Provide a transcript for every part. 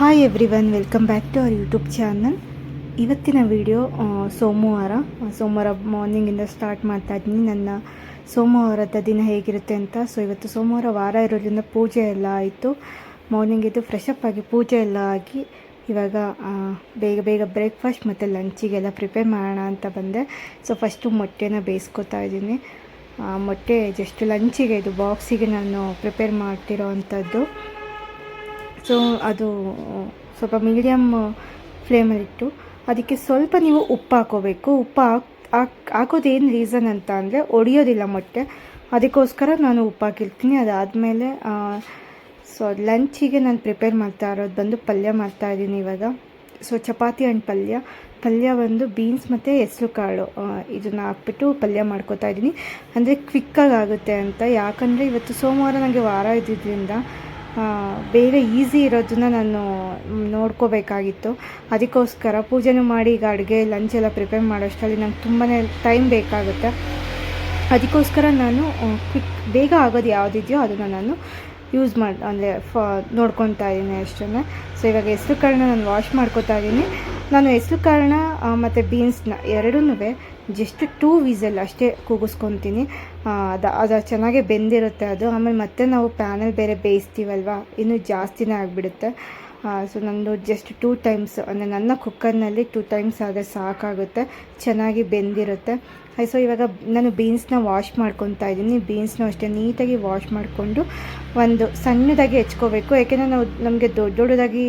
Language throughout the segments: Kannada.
Hi everyone welcome back to our YouTube channel ಇವತ್ತಿನ ವಿಡಿಯೋ ಸೋಮವಾರ ಸೋಮವಾರ ಮಾರ್ನಿಂಗಿಂದ ಸ್ಟಾರ್ಟ್ ಮಾಡ್ತಾ ಇದ್ದೀನಿ. ನನ್ನ ಸೋಮವಾರದ ದಿನ ಹೇಗಿರುತ್ತೆ ಅಂತ. ಸೊ ಇವತ್ತು ಸೋಮವಾರ ವಾರ ಇರೋದ್ರಿಂದ ಪೂಜೆ ಎಲ್ಲ ಆಯಿತು. ಮಾರ್ನಿಂಗ್ ಎದ್ದು ಫ್ರೆಶಪ್ ಆಗಿ ಪೂಜೆ ಎಲ್ಲ ಆಗಿ, ಇವಾಗ ಬೇಗ ಬೇಗ ಬ್ರೇಕ್ಫಾಸ್ಟ್ ಮತ್ತು ಲಂಚಿಗೆಲ್ಲ ಪ್ರಿಪೇರ್ ಮಾಡೋಣ ಅಂತ ಬಂದೆ. ಸೊ ಫಸ್ಟು ಮೊಟ್ಟೆನ ಬೇಯಿಸ್ಕೊತಾ ಇದ್ದೀನಿ. ಮೊಟ್ಟೆ ಜಸ್ಟ್ ಲಂಚಿಗೆ ಇದು ಬಾಕ್ಸಿಗೆ ನಾನು ಪ್ರಿಪೇರ್ ಮಾಡ್ತಿರೋ ಅಂಥದ್ದು. ಸೊ, ಅದು, ಸ್ವಲ್ಪ ಮೀಡಿಯಮ್ ಫ್ಲೇಮಲ್ಲಿಟ್ಟು ಅದಕ್ಕೆ ಸ್ವಲ್ಪ ನೀವು ಉಪ್ಪು ಹಾಕೋಬೇಕು. ಉಪ್ಪು ಹಾಕ್ ಹಾಕ್, ಹಾಕೋದೇನು ರೀಸನ್ ಅಂತ ಅಂದರೆ ಒಡೆಯೋದಿಲ್ಲ ಮೊಟ್ಟೆ. ಅದಕ್ಕೋಸ್ಕರ ನಾನು ಉಪ್ಪು ಹಾಕಿರ್ತೀನಿ. ಅದಾದಮೇಲೆ ಸೊ ಲಂಚಿಗೆ ನಾನು ಪ್ರಿಪೇರ್ ಮಾಡ್ತಾ ಇರೋದು ಬಂದು ಪಲ್ಯ ಮಾಡ್ತಾ ಇದ್ದೀನಿ ಇವಾಗ. ಸೊ, ಚಪಾತಿ ಆ್ಯಂಡ್ ಪಲ್ಯ. ಪಲ್ಯ ಬಂದು ಬೀನ್ಸ್ ಮತ್ತು ಹೆಸರು ಕಾಳು ಇದನ್ನು ಹಾಕ್ಬಿಟ್ಟು ಪಲ್ಯ ಮಾಡ್ಕೋತಾ ಇದ್ದೀನಿ. ಅಂದರೆ ಕ್ವಿಕ್ಕಾಗಿ ಆಗುತ್ತೆ ಅಂತ. ಯಾಕಂದರೆ ಇವತ್ತು ಸೋಮವಾರ ನನಗೆ ವಾರ ಇದ್ದಿದ್ದರಿಂದ ಬೇಗ ಈಸಿ ಇರೋದನ್ನ ನಾನು ನೋಡ್ಕೋಬೇಕಾಗಿತ್ತು. ಅದಕ್ಕೋಸ್ಕರ ಪೂಜೆನೂ ಮಾಡಿ ಈಗ ಅಡುಗೆ ಲಂಚ್ ಎಲ್ಲ ಪ್ರಿಪೇರ್ ಮಾಡೋಷ್ಟರಲ್ಲಿ ನಂಗೆ ತುಂಬಾ ಟೈಮ್ ಬೇಕಾಗುತ್ತೆ. ಅದಕ್ಕೋಸ್ಕರ ನಾನು ಕ್ವಿಕ್ ಬೇಗ ಆಗೋದು ಯಾವುದಿದೆಯೋ ಅದನ್ನು ನಾನು ಯೂಸ್ ಮಾಡಿ, ಅಂದರೆ, ಫ, ನೋಡ್ಕೊತಾ ಇದ್ದೀನಿ ಅಷ್ಟೇ ಸೊ ಇವಾಗ ಹೆಸ್ರು ಕಾಳನ್ನ ನಾನು ವಾಶ್ ಮಾಡ್ಕೋತಾ ಇದ್ದೀನಿ. ನಾನು ಹೆಸ್ರು ಕಾರಣ ಮತ್ತು ಬೀನ್ಸ್ನ ಎರಡೂ ಜಸ್ಟ್ ಟೂ ವೀಸಲ್ ಅಷ್ಟೇ ಕೂಗಿಸ್ಕೊತೀನಿ. ಅದು ಅದು ಚೆನ್ನಾಗೇ ಬೆಂದಿರುತ್ತೆ ಅದು. ಆಮೇಲೆ ಮತ್ತೆ ನಾವು ಪ್ಯಾನಲ್ಲಿ ಬೇರೆ ಬೇಯಿಸ್ತೀವಲ್ವ? ಇನ್ನೂ ಜಾಸ್ತಿನೇ ಆಗಿಬಿಡುತ್ತೆ. ಸೊ ನಂದು ಜಸ್ಟ್ ಟೂ ಟೈಮ್ಸ್ ಅಂದರೆ ನನ್ನ ಕುಕ್ಕರ್ನಲ್ಲಿ ಟೂ ಟೈಮ್ಸ್ ಆದರೆ ಸಾಕಾಗುತ್ತೆ, ಚೆನ್ನಾಗಿ ಬೆಂದಿರುತ್ತೆ. ಸೊ ಇವಾಗ ನಾನು ಬೀನ್ಸ್ನ ವಾಶ್ ಮಾಡ್ಕೊತಾ ಇದ್ದೀನಿ. ಬೀನ್ಸ್ನ ಅಷ್ಟೇ ನೀಟಾಗಿ ವಾಶ್ ಮಾಡಿಕೊಂಡು ಒಂದು ಸಣ್ಣದಾಗಿ ಹೆಚ್ಕೋಬೇಕು. ಯಾಕೆಂದರೆ ನಾವು ನಮಗೆ ದೊಡ್ಡ ದೊಡ್ಡದಾಗಿ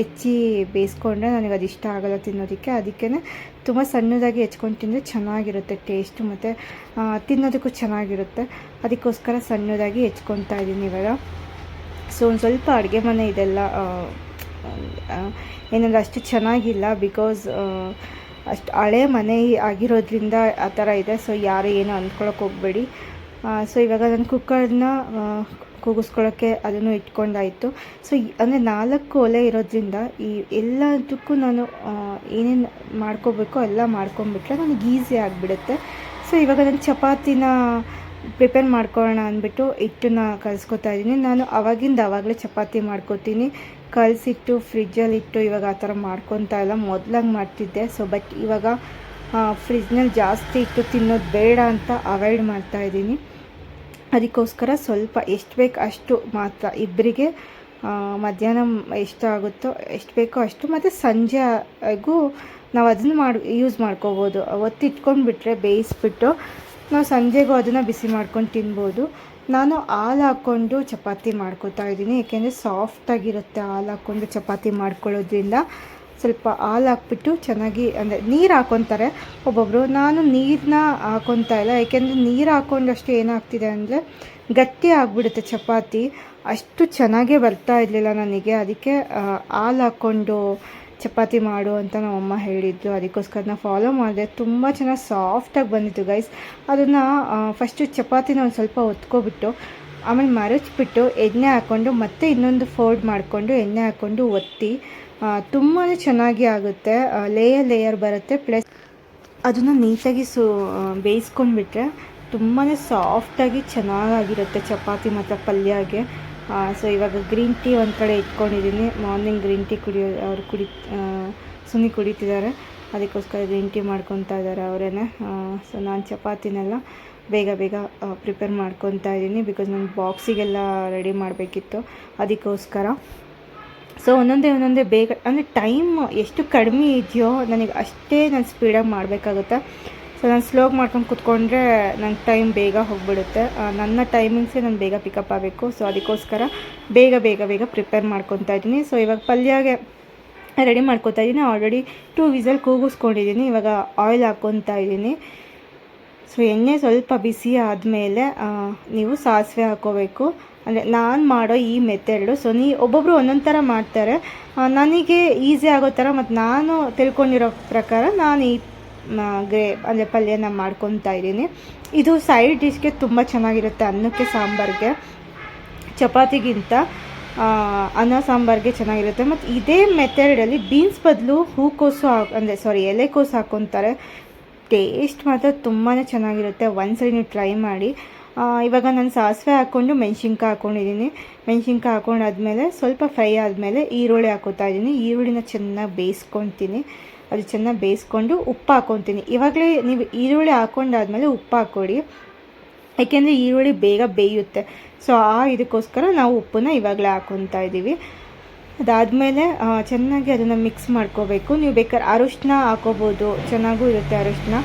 ಹೆಚ್ಚಿ ಬೇಯಿಸ್ಕೊಂಡ್ರೆ ನನಗೆ ಅದು ಇಷ್ಟ ಆಗೋಲ್ಲ ತಿನ್ನೋದಕ್ಕೆ. ಅದಕ್ಕೆ ತುಂಬ ಸಣ್ಣದಾಗಿ ಹೆಚ್ಕೊಂಡು ತಿಂದರೆ ಚೆನ್ನಾಗಿರುತ್ತೆ ಟೇಸ್ಟು ಮತ್ತು ತಿನ್ನೋದಕ್ಕೂ ಚೆನ್ನಾಗಿರುತ್ತೆ. ಅದಕ್ಕೋಸ್ಕರ ಸಣ್ಣದಾಗಿ ಹೆಚ್ಕೊತಾ ಇದ್ದೀನಿ ಇವಾಗ. ಸೊ ಒಂದು ಸ್ವಲ್ಪ ಅಡುಗೆ ಮನೆ ಇದೆಲ್ಲ ಏನಂದ್ರೆ ಅಷ್ಟು ಚೆನ್ನಾಗಿಲ್ಲ ಬಿಕಾಸ್ ಅಷ್ಟು ಹಳೆ ಮನೆ ಆಗಿರೋದ್ರಿಂದ ಆ ಥರ ಇದೆ. ಸೊ ಯಾರು ಏನು ಅಂದ್ಕೊಳಕ್ಕೆ ಹೋಗಬೇಡಿ. ಸೊ ಇವಾಗ ನಾನು ಕುಕ್ಕರ್ನ ಕೂಗಿಸ್ಕೊಳ್ಳೋಕ್ಕೆ ಅದನ್ನು ಇಟ್ಕೊಂಡಾಯಿತು. ಸೊ ಅಂದರೆ ನಾಲ್ಕು ಒಲೆ ಇರೋದ್ರಿಂದ ಈ ಎಲ್ಲದಕ್ಕೂ ನಾನು ಏನೇನು ಮಾಡ್ಕೋಬೇಕೋ ಎಲ್ಲ ಮಾಡ್ಕೊಂಬಿಟ್ರೆ ನನಗೆ ಈಸಿ ಆಗಿಬಿಡುತ್ತೆ. ಸೊ ಇವಾಗ ನಾನು ಚಪಾತಿನ ಪ್ರಿಪೇರ್ ಮಾಡ್ಕೊಳ್ಳೋಣ ಅಂದ್ಬಿಟ್ಟು ಹಿಟ್ಟನ್ನ ಕಲಿಸ್ಕೊತಾ ಇದ್ದೀನಿ ನಾನು ಅವಾಗಿಂದ ಅವಾಗಲೇ ಚಪಾತಿ ಮಾಡ್ಕೋತೀನಿ. ಕಲಸಿಟ್ಟು ಫ್ರಿಜ್ಜಲ್ಲಿಟ್ಟು ಇವಾಗ ಆ ಥರ ಮಾಡ್ಕೊತಾ ಇಲ್ಲ. ಮೊದ್ಲಂಗೆ ಮಾಡ್ತಿದ್ದೆ. ಸೊ ಬಟ್ ಇವಾಗ ಫ್ರಿಜ್ನಲ್ಲಿ ಜಾಸ್ತಿ ಇಟ್ಟು ತಿನ್ನೋದು ಬೇಡ ಅಂತ ಅವಾಯ್ಡ್ ಮಾಡ್ತಾ ಇದ್ದೀನಿ. ಅದಕ್ಕೋಸ್ಕರ ಸ್ವಲ್ಪ ಎಷ್ಟು ಬೇಕು ಅಷ್ಟು ಮಾತ್ರ. ಇಬ್ಬರಿಗೆ ಮಧ್ಯಾಹ್ನ ಎಷ್ಟು ಆಗುತ್ತೋ ಎಷ್ಟು ಬೇಕೋ ಅಷ್ಟು, ಮತ್ತು ಸಂಜೆಗೂ ನಾವು ಅದನ್ನು ಮಾಡಿ ಯೂಸ್ ಮಾಡ್ಕೋಬೋದು. ಒತ್ತಿಟ್ಕೊಂಡ್ಬಿಟ್ರೆ ಬೇಯಿಸ್ಬಿಟ್ಟು ನಾವು ಸಂಜೆಗೂ ಅದನ್ನು ಬಿಸಿ ಮಾಡ್ಕೊಂಡು ತಿನ್ಬೋದು. ನಾನು ಹಾಲು ಹಾಕ್ಕೊಂಡು ಚಪಾತಿ ಮಾಡ್ಕೊತಾ ಇದ್ದೀನಿ. ಏಕೆಂದರೆ ಸಾಫ್ಟಾಗಿರುತ್ತೆ ಹಾಲು ಹಾಕ್ಕೊಂಡು ಚಪಾತಿ ಮಾಡ್ಕೊಳ್ಳೋದ್ರಿಂದ. ಸ್ವಲ್ಪ ಹಾಲು ಹಾಕ್ಬಿಟ್ಟು ಚೆನ್ನಾಗಿ ಅಂದರೆ ನೀರು ಹಾಕ್ಕೊತಾರೆ ಒಬ್ಬೊಬ್ಬರು ನಾನು ನೀರನ್ನ ಹಾಕೊತಾ ಇಲ್ಲ. ಏಕೆಂದರೆ ನೀರು ಹಾಕ್ಕೊಂಡಷ್ಟು ಏನಾಗ್ತಿದೆ ಅಂದರೆ ಗಟ್ಟಿ ಆಗಿಬಿಡುತ್ತೆ ಚಪಾತಿ. ಅಷ್ಟು ಚೆನ್ನಾಗೇ ಬರ್ತಾ ಇರಲಿಲ್ಲ ನನಗೆ. ಅದಕ್ಕೆ ಹಾಲು ಹಾಕ್ಕೊಂಡು ಚಪಾತಿ ಮಾಡು ಅಂತ ನಮ್ಮಮ್ಮ ಹೇಳಿದ್ದು ಅದಕ್ಕೋಸ್ಕರ ನಾನು ಫಾಲೋ ಮಾಡಿದೆ. ತುಂಬ ಚೆನ್ನಾಗಿ ಸಾಫ್ಟಾಗಿ ಬಂದಿತ್ತು ಗೈಸ್ ಅದನ್ನು ಫಸ್ಟು ಚಪಾತಿನ ಒಂದು ಸ್ವಲ್ಪ ಒತ್ಕೊಬಿಟ್ಟು ಆಮೇಲೆ ಮರಚ್ಬಿಟ್ಟು ಎಣ್ಣೆ ಹಾಕ್ಕೊಂಡು ಮತ್ತೆ ಇನ್ನೊಂದು ಫೋಲ್ಡ್ ಮಾಡಿಕೊಂಡು ಎಣ್ಣೆ ಹಾಕ್ಕೊಂಡು ಒತ್ತಿ ತುಂಬಾ ಚೆನ್ನಾಗಿ ಆಗುತ್ತೆ. ಲೇಯರ್ ಲೇಯರ್ ಬರುತ್ತೆ. ಪ್ಲಸ್ ಅದನ್ನು ನೀಟಾಗಿ ಸು ಬೇಯಿಸ್ಕೊಂಡ್ಬಿಟ್ರೆ ತುಂಬಾ ಸಾಫ್ಟಾಗಿ ಚೆನ್ನಾಗಿರುತ್ತೆ ಚಪಾತಿ ಮತ್ತು ಪಲ್ಯಗೆ. ಸೊ ಇವಾಗ ಗ್ರೀನ್ ಟೀ ಒಂದು ಕಡೆ ಇಟ್ಕೊಂಡಿದ್ದೀನಿ. ಮಾರ್ನಿಂಗ್ ಗ್ರೀನ್ ಟೀ ಕುಡಿಯೋ, ಅವ್ರು ಕುಡಿ ಸುನಿ ಕುಡಿತಿದ್ದಾರೆ. ಅದಕ್ಕೋಸ್ಕರ ಗ್ರೀನ್ ಟೀ ಮಾಡ್ಕೊತಾ ಇದ್ದಾರೆ ಅವರೇನೆ. ಸೊ ನಾನು ಚಪಾತಿನೆಲ್ಲ ಬೇಗ ಬೇಗ ಪ್ರಿಪೇರ್ ಮಾಡ್ಕೊತಾ ಇದ್ದೀನಿ ಬಿಕಾಸ್ ನಾನು ಬಾಕ್ಸಿಗೆಲ್ಲ ರೆಡಿ ಮಾಡಬೇಕಿತ್ತು. ಅದಕ್ಕೋಸ್ಕರ. ಸೊ ಒಂದೊಂದೇ ಒಂದೊಂದೇ ಬೇಗ, ಅಂದರೆ ಟೈಮ್ ಎಷ್ಟು ಕಡಿಮೆ ಇದೆಯೋ, ನನಗೆ ಅಷ್ಟೇ ನಾನು ಸ್ಪೀಡಾಗಿ ಮಾಡಬೇಕಾಗುತ್ತೆ. ಸೊ ನಾನು ಸ್ಲೋಗ್ ಮಾಡ್ಕೊಂಡು ಕೂತ್ಕೊಂಡ್ರೆ ನಂಗೆ ಟೈಮ್ ಬೇಗ ಹೋಗಿಬಿಡುತ್ತೆ. ನನ್ನ ಟೈಮಿಂಗ್ಸೇ ನಾನು ಬೇಗ ಪಿಕಪ್ ಆಗಬೇಕು. ಸೊ ಅದಕ್ಕೋಸ್ಕರ ಬೇಗ ಬೇಗ ಬೇಗ ಪ್ರಿಪೇರ್ ಮಾಡ್ಕೊತಾ ಇದ್ದೀನಿ. ಸೊ ಇವಾಗ ಪಲ್ಯಾಗೆ ರೆಡಿ ಮಾಡ್ಕೊತಾ ಇದ್ದೀನಿ. ಆಲ್ರೆಡಿ ಟೂ ವಿಸಲ್ ಕೂಗಿಸ್ಕೊಂಡಿದ್ದೀನಿ. ಇವಾಗ ಆಯಿಲ್ ಹಾಕ್ಕೊತಾ ಇದ್ದೀನಿ. ಸೊ ಎಣ್ಣೆ ಸ್ವಲ್ಪ ಬಿಸಿ ಆದಮೇಲೆ ನೀವು ಸಾಸಿವೆ ಹಾಕೋಬೇಕು. ಅಂದರೆ ನಾನು ಮಾಡೋ ಈ ಮೆಥಡು ಸೊ ನೀ ಒಬ್ಬೊಬ್ಬರು ಒಂದೊಂದು ಥರ ಮಾಡ್ತಾರೆ. ನನಗೆ ಈಸಿ ಆಗೋ ಥರ ಮತ್ತು ನಾನು ತಿಳ್ಕೊಂಡಿರೋ ಪ್ರಕಾರ ನಾನು ಈ ಗ್ರೇ, ಅಂದರೆ ಪಲ್ಯನ ಮಾಡ್ಕೊತಾ ಇದ್ದೀನಿ. ಇದು ಸೈಡ್ ಡಿಶ್ಗೆ ತುಂಬ ಚೆನ್ನಾಗಿರುತ್ತೆ ಅನ್ನಕ್ಕೆ ಸಾಂಬಾರಿಗೆ. ಚಪಾತಿಗಿಂತ ಅನ್ನ ಸಾಂಬಾರಿಗೆ ಚೆನ್ನಾಗಿರುತ್ತೆ. ಮತ್ತು ಇದೇ ಮೆಥಡಲ್ಲಿ ಬೀನ್ಸ್ ಬದಲು ಹೂಕೋಸು ಹಾಕ್, ಅಂದರೆ ಸಾರಿ ಎಲೆಕೋಸು ಹಾಕೊತಾರೆ. ಟೇಸ್ಟ್ ಮಾತ್ರ ತುಂಬಾ ಚೆನ್ನಾಗಿರುತ್ತೆ. ಒಂದ್ಸರಿ ನೀವು ಟ್ರೈ ಮಾಡಿ. ಇವಾಗ ನಾನು ಸಾಸಿವೆ ಹಾಕ್ಕೊಂಡು ಮೆಣಸಿನ್ಕಾಯಿ ಹಾಕ್ಕೊಂಡಿದ್ದೀನಿ ಮೆಣಸಿನ್ಕಾಯಿ ಹಾಕೊಂಡಾದ್ಮೇಲೆ ಸ್ವಲ್ಪ ಫ್ರೈ ಆದಮೇಲೆ ಈರುಳ್ಳಿ ಹಾಕೋತಾ ಇದ್ದೀನಿ. ಈರುಳ್ಳಿನ ಚೆನ್ನಾಗಿ ಬೇಯಿಸ್ಕೊತೀನಿ. ಅದು ಚೆನ್ನಾಗಿ ಬೇಯಿಸ್ಕೊಂಡು ಉಪ್ಪು ಹಾಕ್ಕೊತೀನಿ ಇವಾಗಲೇ ನೀವು ಈರುಳ್ಳಿ ಹಾಕೊಂಡಾದ್ಮೇಲೆ ಉಪ್ಪು ಹಾಕ್ಕೊಡಿ. ಯಾಕೆಂದರೆ ಈರುಳ್ಳಿ ಬೇಗ ಬೇಯುತ್ತೆ. ಸೊ ಆ ಇದಕ್ಕೋಸ್ಕರ ನಾವು ಉಪ್ಪನ್ನ ಇವಾಗಲೇ ಹಾಕ್ಕೊತಾ ಇದ್ದೀವಿ. ಅದಾದಮೇಲೆ ಚೆನ್ನಾಗಿ ಅದನ್ನು ಮಿಕ್ಸ್ ಮಾಡ್ಕೋಬೇಕು. ನೀವು ಬೇಕಾದ್ರೆ ಅರಿಶಿನ ಹಾಕೋಬೋದು. ಚೆನ್ನಾಗೂ ಇರುತ್ತೆ ಅರಿಶಿನ.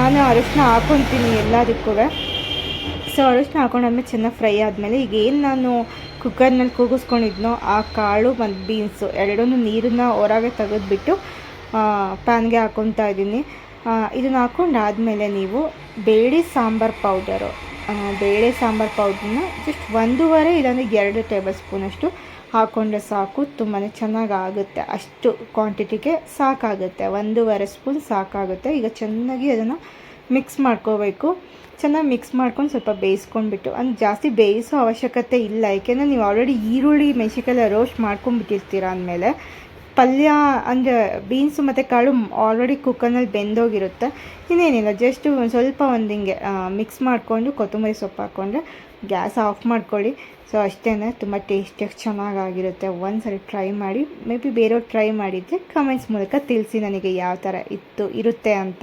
ನಾನು ಅರಿಶಿನ ಹಾಕೊತೀನಿ ಎಲ್ಲದಕ್ಕೂ. ಸೊ ಅರಿಶಿನ ಹಾಕೊಂಡಾದ್ಮೇಲೆ ಚೆನ್ನಾಗಿ ಫ್ರೈ ಆದಮೇಲೆ ಈಗ ಏನು ನಾನು ಕುಕ್ಕರ್ನಲ್ಲಿ ಕೂಗಿಸ್ಕೊಂಡಿದ್ನೋ ಆ ಕಾಳು ಮತ್ತು ಬೀನ್ಸು ಎರಡೂ ನೀರನ್ನ ಹೊರಗೆ ತೆಗೆದ್ಬಿಟ್ಟು ಪ್ಯಾನ್ಗೆ ಹಾಕ್ಕೊತಾ ಇದ್ದೀನಿ. ಇದನ್ನು ಹಾಕೊಂಡಾದಮೇಲೆ ನೀವು ಬೇಳೆ ಸಾಂಬಾರು ಪೌಡರು. ಬೇಳೆ ಸಾಂಬಾರು ಪೌಡ್ರನ್ನ ಜಸ್ಟ್ ಒಂದೂವರೆ ಇಲ್ಲಾಂದರೆ ಎರಡು ಟೇಬಲ್ ಸ್ಪೂನಷ್ಟು ಹಾಕ್ಕೊಂಡ್ರೆ ಸಾಕು ತುಂಬಾ ಚೆನ್ನಾಗಿ ಆಗುತ್ತೆ ಅಷ್ಟು ಕ್ವಾಂಟಿಟಿಗೆ ಸಾಕಾಗುತ್ತೆ. ಒಂದೂವರೆ ಸ್ಪೂನ್ ಸಾಕಾಗುತ್ತೆ. ಈಗ ಚೆನ್ನಾಗಿ ಅದನ್ನು ಮಿಕ್ಸ್ ಮಾಡ್ಕೋಬೇಕು. ಚೆನ್ನಾಗಿ ಮಿಕ್ಸ್ ಮಾಡ್ಕೊಂಡು ಸ್ವಲ್ಪ ಬೇಯಿಸ್ಕೊಂಡ್ಬಿಟ್ಟು, ಅಂದ್ರೆ ಜಾಸ್ತಿ ಬೇಯಿಸೋ ಅವಶ್ಯಕತೆ ಇಲ್ಲ. ಯಾಕೆಂದರೆ ನೀವು ಆಲ್ರೆಡಿ ಈರುಳ್ಳಿ ಮೆಣಸಿಕಾಯಿ ರೋಸ್ಟ್ ಮಾಡ್ಕೊಂಡ್ಬಿಟ್ಟಿರ್ತೀರ ಅಂದಮೇಲೆ ಪಲ್ಯ ಅಂದರೆ ಬೀನ್ಸು ಮತ್ತು ಕಾಳು ಆಲ್ರೆಡಿ ಕುಕ್ಕರ್ನಲ್ಲಿ ಬೆಂದೋಗಿರುತ್ತೆ. ಇನ್ನೇನಿಲ್ಲ ಜಸ್ಟ್ ಒಂದು ಸ್ವಲ್ಪ ಒಂದು ಹಿಂಗೆ ಮಿಕ್ಸ್ ಮಾಡಿಕೊಂಡು ಕೊತ್ತಂಬರಿ ಸೊಪ್ಪು ಹಾಕ್ಕೊಂಡ್ರೆ ಗ್ಯಾಸ್ ಆಫ್ ಮಾಡ್ಕೊಳ್ಳಿ. ಸೊ ಅಷ್ಟೇ ತುಂಬ ಟೇಸ್ಟಿಯಾಗಿ ಚೆನ್ನಾಗಾಗಿರುತ್ತೆ ಒಂದು ಸರಿ ಟ್ರೈ ಮಾಡಿ ಮೇ ಬಿ ಬೇರೆಯವ್ರು ಟ್ರೈ ಮಾಡಿದರೆ ಕಮೆಂಟ್ಸ್ ಮೂಲಕ ತಿಳಿಸಿ ನನಗೆ ಯಾವ ಥರ ಇತ್ತು, ಇರುತ್ತೆ ಅಂತ.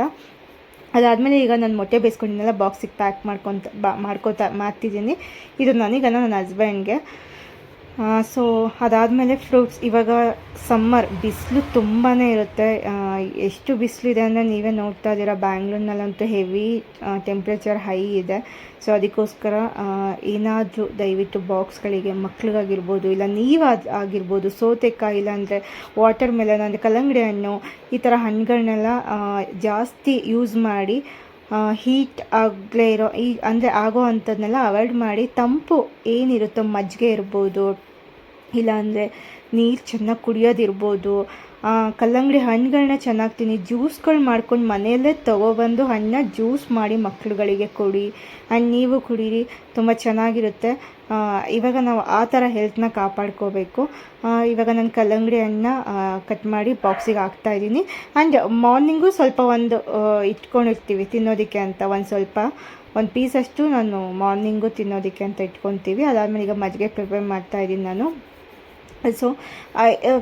ಅದಾದಮೇಲೆ ಈಗ ನಾನು ಮೊಟ್ಟೆ ಬೇಯಿಸ್ಕೊಂಡಿದ್ದೆಲ್ಲ ಬಾಕ್ಸಿಗೆ ಪ್ಯಾಕ್ ಮಾಡ್ಕೊತ, ಬಾ, ಮಾಡ್ಕೋತಾ, ಮಾಡ್ತಿದ್ದೀನಿ. ಇದು ನನಗನ್ನ ನನ್ನ ಹಸ್ಬೆಂಡ್ಗೆ ಸೊ ಅದಾದಮೇಲೆ ಫ್ರೂಟ್ಸ್ ಇವಾಗ ಸಮ್ಮರ್ ಬಿಸಿಲು ತುಂಬಾ ಇರುತ್ತೆ. ಎಷ್ಟು ಬಿಸಿಲಿದೆ ಅಂದರೆ ನೀವೇ ನೋಡ್ತಾ ಇದ್ದೀರ, ಬ್ಯಾಂಗ್ಳೂರ್ನಲ್ಲಂತೂ ಹೆವಿ ಟೆಂಪ್ರೇಚರ್ ಹೈ ಇದೆ. ಸೊ ಅದಕ್ಕೋಸ್ಕರ ಏನಾದರೂ ದಯವಿಟ್ಟು ಬಾಕ್ಸ್ಗಳಿಗೆ ಮಕ್ಳಿಗಾಗಿರ್ಬೋದು, ಇಲ್ಲ ನೀವು ಆಗಿರ್ಬೋದು, ಸೌತೆಕಾಯಿ ಇಲ್ಲಾಂದರೆ ವಾಟರ್ ಮೆಲನ್ ಅಂದರೆ ಕಲ್ಲಂಗಡಿ ಹಣ್ಣು, ಈ ಥರ ಹಣ್ಣುಗಳನ್ನೆಲ್ಲ ಜಾಸ್ತಿ ಯೂಸ್ ಮಾಡಿ ಹೀಟ್ ಆಗಲೇ ಇರೋ, ಈ, ಅಂದರೆ ಆಗೋ ಅಂಥದ್ದನ್ನೆಲ್ಲ ಅವಾಯ್ಡ್ ಮಾಡಿ, ತಂಪು ಏನಿರುತ್ತೋ ಮಜ್ಜಿಗೆ ಇರ್ಬೋದು ಇಲ್ಲಾಂದರೆ ನೀರು ಚೆನ್ನಾಗಿ ಕುಡಿಯೋದಿರ್ಬೋದು. ಕಲ್ಲಂಗಡಿ ಹಣ್ಣುಗಳನ್ನ ಚೆನ್ನಾಗಿ ತಿನ್ನಿ ಜ್ಯೂಸ್ಗಳು ಮಾಡ್ಕೊಂಡು ಮನೆಯಲ್ಲೇ ತೊಗೊಬಂದು ಹಣ್ಣನ್ನ ಜ್ಯೂಸ್ ಮಾಡಿ ಮಕ್ಳುಗಳಿಗೆ ಕೊಡಿ. ಆ್ಯಂಡ್ ನೀವು ಕುಡೀರಿ, ತುಂಬ ಚೆನ್ನಾಗಿರುತ್ತೆ. ಇವಾಗ ನಾವು ಆ ಥರ ಹೆಲ್ತ್ನ ಕಾಪಾಡ್ಕೋಬೇಕು. ಇವಾಗ ನಾನು ಕಲ್ಲಂಗಡಿ ಹಣ್ಣನ್ನ ಕಟ್ ಮಾಡಿ ಬಾಕ್ಸಿಗೆ ಹಾಕ್ತಾಯಿದ್ದೀನಿ ಆ್ಯಂಡ್ ಮಾರ್ನಿಂಗು ಸ್ವಲ್ಪ ಒಂದು ಇಟ್ಕೊಂಡಿರ್ತೀವಿ ತಿನ್ನೋದಕ್ಕೆ ಅಂತ ಒಂದು ಸ್ವಲ್ಪ. ಒಂದು ಪೀಸಷ್ಟು ನಾನು ಮಾರ್ನಿಂಗು ತಿನ್ನೋದಕ್ಕೆ ಅಂತ ಇಟ್ಕೊತೀವಿ. ಅದಾದಮೇಲೆ ಈಗ ಮಜ್ಜಿಗೆ ಪ್ರಿಪೇರ್ ಮಾಡ್ತಾಯಿದ್ದೀನಿ ನಾನು. ಸೊ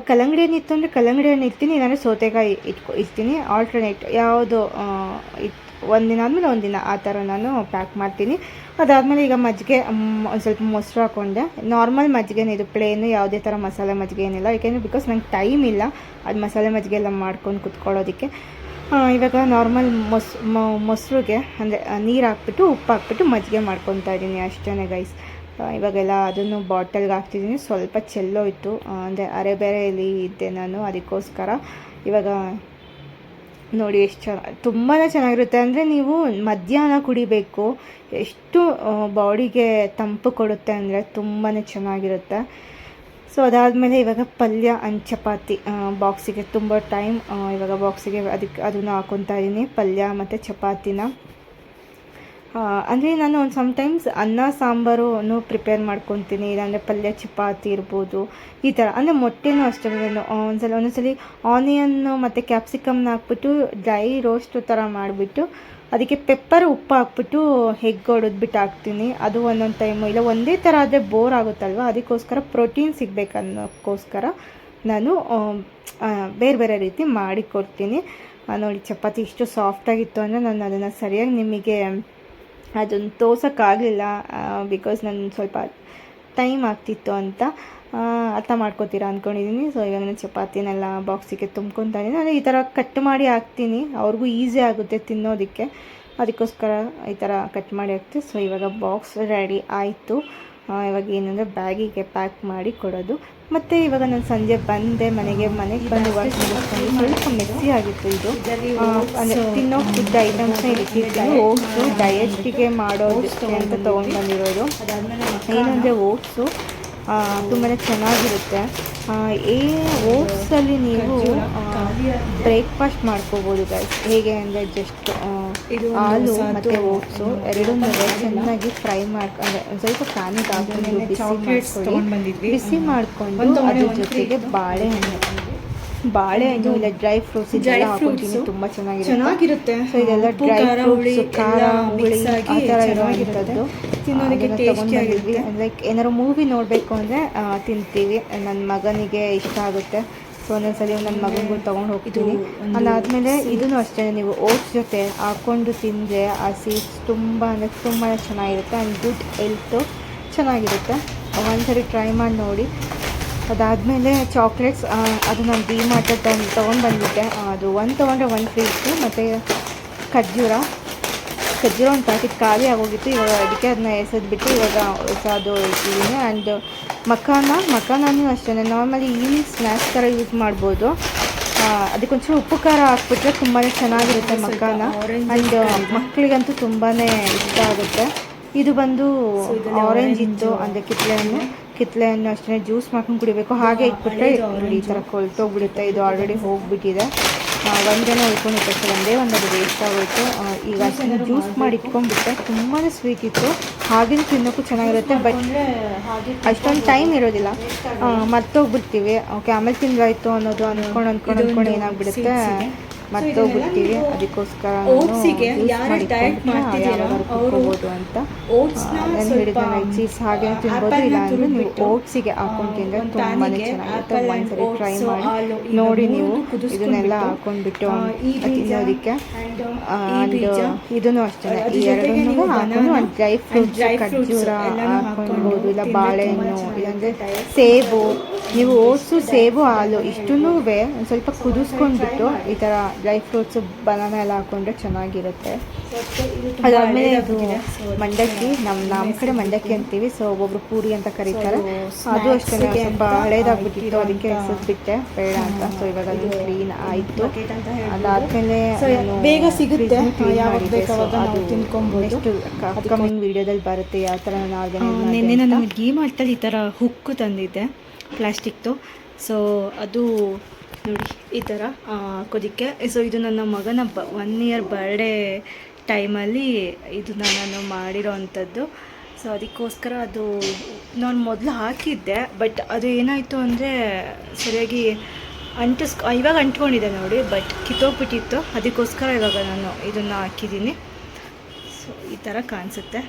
ಕಲ್ಲಂಗಡಿ ಹಣ್ಣು ಇತ್ತು ಅಂದರೆ ಕಲ್ಲಂಗಡಿ ಹಣ್ಣು ಇರ್ತೀನಿ ಇಲ್ಲಾಂದರೆ ಸೌತೆಕಾಯಿ ಇಟ್ಕೊ ಇರ್ತೀನಿ ಆಲ್ಟರ್ನೇಟ್ ಯಾವುದು ಇತ್ತು ಒಂದಿನ ಆದಮೇಲೆ ಒಂದಿನ ಆ ಥರ ನಾನು ಪ್ಯಾಕ್ ಮಾಡ್ತೀನಿ. ಅದಾದಮೇಲೆ ಈಗ ಮಜ್ಜಿಗೆ ಒಂದು ಸ್ವಲ್ಪ ಮೊಸರು ಹಾಕ್ಕೊಂಡೆ ನಾರ್ಮಲ್ ಮಜ್ಜಿಗೆ ಇದು ಪ್ಲೇನು ಯಾವುದೇ ಥರ ಮಸಾಲೆ ಮಜ್ಜಿಗೆ ಏನಿಲ್ಲ. ಯಾಕೆಂದರೆ ಬಿಕಾಸ್ ನಂಗೆ ಟೈಮ್ ಇಲ್ಲ ಅದು ಮಸಾಲೆ ಮಜ್ಜಿಗೆ ಎಲ್ಲ ಮಾಡ್ಕೊಂಡು ಕುತ್ಕೊಳ್ಳೋದಕ್ಕೆ. ಇವಾಗ ನಾರ್ಮಲ್ ಮೊಸ್ ಮೊಸರುಗೆ, ಅಂದರೆ ನೀರು ಹಾಕ್ಬಿಟ್ಟು, ಉಪ್ಪು ಹಾಕ್ಬಿಟ್ಟು ಮಜ್ಜಿಗೆ ಮಾಡ್ಕೊತಾ ಇದ್ದೀನಿ ಅಷ್ಟೇ ಗೈಸ್ ಇವಾಗೆಲ್ಲ ಅದನ್ನು ಬಾಟಲ್ಗೆ ಹಾಕ್ತಿದ್ದೀನಿ. ಸ್ವಲ್ಪ ಚೆಲ್ಲೋಯ್ತು ಅಂದರೆ ಅರೆ ಬೇರೆಯಲ್ಲಿ ಇದ್ದೆ ನಾನು ಅದಕ್ಕೋಸ್ಕರ. ಇವಾಗ ನೋಡಿ ಎಷ್ಟು ಚೆನ್ನ ತುಂಬಾ ಚೆನ್ನಾಗಿರುತ್ತೆ. ಅಂದರೆ ನೀವು ಮಧ್ಯಾಹ್ನ ಕುಡಿಬೇಕು. ಎಷ್ಟು ಬಾಡಿಗೆ ತಂಪು ಕೊಡುತ್ತೆ ಅಂದರೆ ತುಂಬಾ ಚೆನ್ನಾಗಿರುತ್ತೆ. ಸೊ, ಅದಾದಮೇಲೆ ಇವಾಗ ಪಲ್ಯ ಆ್ಯಂಡ್ ಚಪಾತಿ ಬಾಕ್ಸಿಗೆ ತುಂಬ ಟೈಮ್ ಇವಾಗ ಬಾಕ್ಸಿಗೆ ಅದಕ್ಕೆ ಅದನ್ನು ಹಾಕೊತಾ ಇದ್ದೀನಿ ಪಲ್ಯ ಮತ್ತು ಚಪಾತಿನ. ಅಂದರೆ ನಾನು ಒಂದು ಸಮ್ಟೈಮ್ಸ್ ಅನ್ನ, ಸಾಂಬಾರು ಪ್ರಿಪೇರ್ ಮಾಡ್ಕೊತೀನಿ. ಇಲ್ಲಾಂದರೆ ಪಲ್ಯ, ಚಪಾತಿ ಇರ್ಬೋದು, ಈ ಥರ ಅಂದರೆ ಮೊಟ್ಟೆನೂ ಅಷ್ಟೇ ನಾನು ಒಂದ್ಸಲ ಒಂದೊಂದ್ಸಲಿ ಆನಿಯನ್ನು ಮತ್ತು ಕ್ಯಾಪ್ಸಿಕಮ್ನ ಹಾಕ್ಬಿಟ್ಟು ಡ್ರೈ ರೋಸ್ಟ್ ಥರ ಮಾಡಿಬಿಟ್ಟು ಅದಕ್ಕೆ ಪೆಪ್ಪರ್ ಉಪ್ಪು ಹಾಕ್ಬಿಟ್ಟು ಹೆಗ್ ಹೊಡೆದ್ಬಿಟ್ಟು ಹಾಕ್ತೀನಿ. ಅದು ಒಂದೊಂದು ಟೈಮು ಇಲ್ಲ, ಒಂದೇ ಥರ ಆದರೆ ಬೋರ್ ಆಗುತ್ತಲ್ವ? ಅದಕ್ಕೋಸ್ಕರ ಪ್ರೋಟೀನ್ ಸಿಗಬೇಕು ಅನ್ನೋಕ್ಕೋಸ್ಕರ ನಾನು ಬೇರೆ ಬೇರೆ ರೀತಿ ಮಾಡಿಕೊಡ್ತೀನಿ ನೋಡಿ, ಚಪಾತಿ ಇಷ್ಟು ಸಾಫ್ಟಾಗಿತ್ತು ಅಂದರೆ ನಾನು ಅದನ್ನು ಸರಿಯಾಗಿ ನಿಮಗೆ ಅದನ್ನು ತೋರ್ಸೋಕ್ಕಾಗಲಿಲ್ಲ ಬಿಕಾಸ್ ನನ್ನ ಸ್ವಲ್ಪ ಟೈಮ್ ಆಗ್ತಿತ್ತು ಅಂತ ಅರ್ಥ ಮಾಡ್ಕೋತೀರಾ ಅಂದ್ಕೊಂಡಿದ್ದೀನಿ ಸೊ ಇವಾಗ ನಾನು ಚಪಾತಿನೆಲ್ಲ ಬಾಕ್ಸಿಗೆ ತುಂಬ್ಕೊತಾ ಇದ್ದೀನಿ. ಅಂದರೆ ಈ ಥರ ಕಟ್ ಮಾಡಿ ಹಾಕ್ತೀನಿ. ಅವ್ರಿಗೂ ಈಸಿ ಆಗುತ್ತೆ ತಿನ್ನೋದಕ್ಕೆ. ಅದಕ್ಕೋಸ್ಕರ ಈ ಥರ ಕಟ್ ಮಾಡಿ ಹಾಕ್ತೀವಿ ಸೊ ಇವಾಗ ಬಾಕ್ಸ್ ರೆಡಿ ಆಯಿತು. ಇವಾಗ ಏನಂದರೆ ಬ್ಯಾಗಿಗೆ ಪ್ಯಾಕ್ ಮಾಡಿ ಕೊಡೋದು. ಮತ್ತು ಇವಾಗ ನಾನು ಸಂಜೆ ಬಂದೆ ಮನೆಗೆ ಮನೆಗೆ ಬಂದು ವರ್ಕ್ ಮುಗಿಸ್ಕೊಂಡು ಸ್ವಲ್ಪ ಮೆಸ್ಸಿ ಆಗಿತ್ತು ಇದು. ಅಂದರೆ ತಿನ್ನೋ ಫುಡ್ ಐಟಮ್ಸ್ನ ಇಟ್ಟಿದ್ದೀನಿ ಓಟ್ಸು ಡಯಟ್ಗೆ ಮಾಡೋದಕ್ಕೆ ಅಂತ ತೊಗೊಂಡು ಬಂದಿರೋದು ಏನಂದರೆ ಓಟ್ಸು ತುಂಬಾ ಚೆನ್ನಾಗಿರುತ್ತೆ. ಈ ಓಟ್ಸಲ್ಲಿ ನೀವು ಬ್ರೇಕ್ಫಾಸ್ಟ್ ಮಾಡ್ಕೋಬೋದು ಗೈಸ್ ಹೇಗೆ ಅಂದರೆ ಜಸ್ಟ್ ಹಾಲು ಮತ್ತು ಓಟ್ಸು ಎರಡೂ ಚೆನ್ನಾಗಿ ಫ್ರೈ ಮಾಡ್ಕೊಂಡು ಒಂದು ಸ್ವಲ್ಪ ಫ್ಯಾನಿಗೆ ಹಾಕೊಂಡು ಬಿಸಿ ಮಾಡ್ಕೊಂಡು ಬಿಸಿ ಮಾಡಿಕೊಂಡು ಅದ್ರ ಜೊತೆಗೆ ಬಾಳೆಹಣ್ಣು. ಬಾಳೆಹಣ್ಣು ಇಲ್ಲ ಡ್ರೈ ಫ್ರೂಟ್ಸ್ ಡ್ರೈ ಫ್ರೂಟ್ಸ್ ತುಂಬ ಚೆನ್ನಾಗಿರುತ್ತೆ. ಚೆನ್ನಾಗಿರುತ್ತೆ. ಸೊ ಇದೆಲ್ಲ ಡ್ರೈ ಫ್ರೂಟ್ಸ್ ಖಾರ ಹುಳಿ ಆ ಥರ ಇರೋದು ತಿನ್ನೋದಕ್ಕೆ ಆಗಿರುತ್ತೆ. ಲೈಕ್ ಏನಾದ್ರು ಮೂವಿ ನೋಡಬೇಕು ಅಂದರೆ ತಿಂತೀವಿ. ನನ್ನ ಮಗನಿಗೆ ಇಷ್ಟ ಆಗುತ್ತೆ. ಸೊ ಒಂದೊಂದ್ಸಲಿ ನನ್ನ ಮಗನಿಗೂ ತೊಗೊಂಡು ಹೋಗ್ತೀನಿ. ಅದಾದಮೇಲೆ ಇದನ್ನು ಅಷ್ಟೇ ನೀವು ಓಟ್ಸ್ ಜೊತೆ ಹಾಕ್ಕೊಂಡು ತಿಂದರೆ ಆ ಸೀಡ್ಸ್ ತುಂಬ ಅಂದರೆ ತುಂಬಾ ಚೆನ್ನಾಗಿರುತ್ತೆ. ಆ್ಯಂಡ್ ಗುಡ್ ಹೆಲ್ತು ಚೆನ್ನಾಗಿರುತ್ತೆ. ಒಂದ್ಸರಿ ಟ್ರೈ ಮಾಡಿ ನೋಡಿ. ಅದಾದಮೇಲೆ ಚಾಕ್ಲೇಟ್ಸ್ ಅದು ನಾನು ಡಿ ಮಾರ್ಟಲ್ಲಿ ತೊಗೊಂಡು ತೊಗೊಂಡು ಬಂದಿದ್ದೆ ಅದು ಒಂದು ತೊಗೊಂಡ್ರೆ ಒಂದು ಫ್ರೀ ಇತ್ತು. ಮತ್ತು ಖರ್ಜೂರ. ಖರ್ಜೂರ ಒಂದು ಪ್ಯಾಕೆಟ್ ಖಾಲಿ ಆಗೋಗಿತ್ತು. ಇವಾಗ ಅದಕ್ಕೆ ಅದನ್ನ ಎಸೆದ್ಬಿಟ್ಟು ಇವಾಗ ಹೊಸದು ಇಟ್ಟಿದ್ದೀನಿ. ಆ್ಯಂಡ್ ಮಖಾನ ಮಖಾನೂ ಅಷ್ಟೇ. ನಾರ್ಮಲಿ ಈವ್ನಿಂಗ್ ಸ್ನ್ಯಾಕ್ಸ್ ಥರ ಯೂಸ್ ಮಾಡ್ಬೋದು. ಅದಕ್ಕೊಂಚೂರು ಉಪ್ಪು ಖಾರ ಹಾಕ್ಬಿಟ್ರೆ ತುಂಬಾ ಚೆನ್ನಾಗಿರುತ್ತೆ ಮಕಾನ ಮಖಾನ. ಆ್ಯಂಡ್. ಮಕ್ಕಳಿಗಂತೂ ತುಂಬಾ ಇಷ್ಟ ಆಗುತ್ತೆ. ಇದು ಬಂದು ಆರೆಂಜ್ ಇತ್ತು. ಅಂದರೆ ಕಿತ್ಲೆ ಹಣ್ಣು ಕಿತ್ಲೆ ಹಣ್ಣು ಅಷ್ಟೇ ಜ್ಯೂಸ್ ಮಾಡ್ಕೊಂಡು ಕುಡಿಬೇಕು. ಹಾಗೆ ಇಟ್ಬಿಟ್ರೆ ನೋಡಿ ಈ ಥರ ಕೊಳ್ತೋಗ್ಬಿಡುತ್ತೆ ಇದು ಆಲ್ರೆಡಿ ಹೋಗಿಬಿಟ್ಟಿದೆ. ಒಂದೇನೋ ಅಷ್ಟೇ. ಒಂದೇ ಒಂದು ವೇಸ್ಟ್ ಆಗೋಯ್ತು. ಈಗ ಅಷ್ಟು ಜ್ಯೂಸ್ ಮಾಡಿ ಇಟ್ಕೊಂಡ್ಬಿಟ್ಟೆ ತುಂಬಾ ಸ್ವೀಟ್ ಇತ್ತು. ಹಾಗೆ ತಿನ್ನೋಕ್ಕೂ ಚೆನ್ನಾಗಿರುತ್ತೆ ಬಟ್ ಅಷ್ಟೊಂದು ಟೈಮ್ ಇರೋದಿಲ್ಲ. ಮತ್ತೆ ಮರ್ತೋಗ್ಬಿಡ್ತೀವಿ. ಓಕೆ ಆಮೇಲೆ ತಿಂದಾಯ್ತು ಅನ್ನೋದು ಅಂದ್ಕೊಂಡು ಅಂದ್ಕೊಂಡು ಅಂದ್ಕೊಂಡು ಏನಾಗ್ಬಿಡುತ್ತೆ. ಮರ್ತೋಗ್ಬಿಡ್ತೀವಿ ಅದಕ್ಕೋಸ್ಕರ ಓಟ್ಸಿಗೆ ಯಾರು ಡಯಟ್ ಮಾಡ್ತಿದ್ದೀರಾ? ಅವರು ಅಂತ. ಓಟ್ಸ್ನ ನಾನು ಸ್ವಲ್ಪ ಹೇಳಿದ ಚೀಸ್ ಹಾಗೆ ತಿನ್ಬೋದು. ಇಲ್ಲ ಅಂದರೆ ನೀವು ಓಟ್ಸಿಗೆ ಹಾಕೊಂಡು ತಿಂದರೆ ತುಂಬಾ ಚೆನ್ನಾಗಿರುತ್ತೆ. ಒಂದ್ಸರಿ ಟ್ರೈ ಮಾಡಿ. ನೋಡಿ ನೀವು ಇದನ್ನೆಲ್ಲ ಹಾಕೊಂಡ್ಬಿಟ್ಟು ತಿನ್ನೋದಕ್ಕೆ. ಆ್ಯಂಡ್ ಇದನ್ನು ಅಷ್ಟೇ ಈ ಎರಡನ್ನೂ ಹಾಕೊಂಡು ಒಂದು ಡ್ರೈ ಫ್ರೂಟ್ಸ್ ಖರ್ಜೂರ ಹಾಕೊಳ್ಬೋದು ಇಲ್ಲ ಬಾಳೆಹಣ್ಣು ಇಲ್ಲಾಂದರೆ ಸೇಬು. ನೀವು ಓಟ್ಸು ಸೇಬು ಹಾಲು ಇಷ್ಟನ್ನೂ ಒಂದು ಸ್ವಲ್ಪ ಕುದಿಸ್ಕೊಂಡ್ಬಿಟ್ಟು ಈ ಥರ ಡ್ರೈ ಫ್ರೂಟ್ಸು ಬನಾನ ಎಲ್ಲ ಹಾಕೊಂಡ್ರೆ ಚೆನ್ನಾಗಿರುತ್ತೆ. ಅದಾದಮೇಲೆ ಅದು ಮಂಡಕ್ಕಿ ನಮ್ಮ ನಮ್ಮ ಕಡೆ ಮಂಡಕ್ಕಿ ಅಂತೀವಿ ಸೊ ಒಬ್ಬೊಬ್ರು ಪೂರಿ ಅಂತ ಕರೀತಾರೆ. ಅದು ಅಷ್ಟೇ ಗೆ ಸ್ವಲ್ಪ ಹಳೇದಾಗ್ಬಿಟ್ಟಿತ್ತು ಅದಕ್ಕೆ ಸುತ್ತಿಟ್ಟೆ ಬೇಡ ಅಂತ. ಸೊ ಇವಾಗ ಅದು ಕ್ಲೀನ್ ಆಯಿತು. ಅದಾದ್ಮೇಲೆ ಬೇಗ ಸಿಗುತ್ತೆ. ನೆಕ್ಸ್ಟ್ ಅಪ್ಕಮಿಂಗ್ ವಿಡಿಯೋದಲ್ಲಿ ಬರುತ್ತೆ. ಯಾವ ಥರ ನಾನು ಆರ್ಗನೈಸ್ ನಿನ್ನೆ ನಾನು ಡಿ ಮಾರ್ಟಲ್ಲಿ ಈ ಥರ ಹುಕ್ಕು ತಂದಿದ್ದೆ ಪ್ಲಾಸ್ಟಿಕ್ದು ಸೊ ಅದು ನೋಡಿ, ಈ ಥರ ಹಾಕೋದಕ್ಕೆ ಸೊ ಇದು ನನ್ನ ಮಗನ ಬ ಒನ್ ಇಯರ್ ಬರ್ಡೇ ಟೈಮಲ್ಲಿ ಇದನ್ನ ನಾನು ಮಾಡಿರೋ ಅಂಥದ್ದು. ಸೊ ಅದಕ್ಕೋಸ್ಕರ ಅದು ನಾನು ಮೊದಲು ಹಾಕಿದ್ದೆ ಬಟ್ ಅದು ಏನಾಯಿತು ಅಂದರೆ ಸರಿಯಾಗಿ ಅಂಟಿಸ್ ಇವಾಗ ಅಂಟ್ಕೊಂಡಿದ್ದೆ ನೋಡಿ ಬಟ್ ಕಿತ್ತೋಗ್ಬಿಟ್ಟಿತ್ತು. ಅದಕ್ಕೋಸ್ಕರ ಇವಾಗ ನಾನು ಇದನ್ನು ಹಾಕಿದ್ದೀನಿ. ಸೊ ಈ ಥರ ಕಾಣಿಸುತ್ತೆ.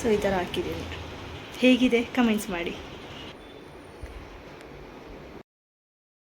ಸೊ ಈ ಥರ ಹಾಕಿದ್ದೀನಿ. ಹೇಗಿದೆ? ಕಮೆಂಟ್ಸ್ ಮಾಡಿ.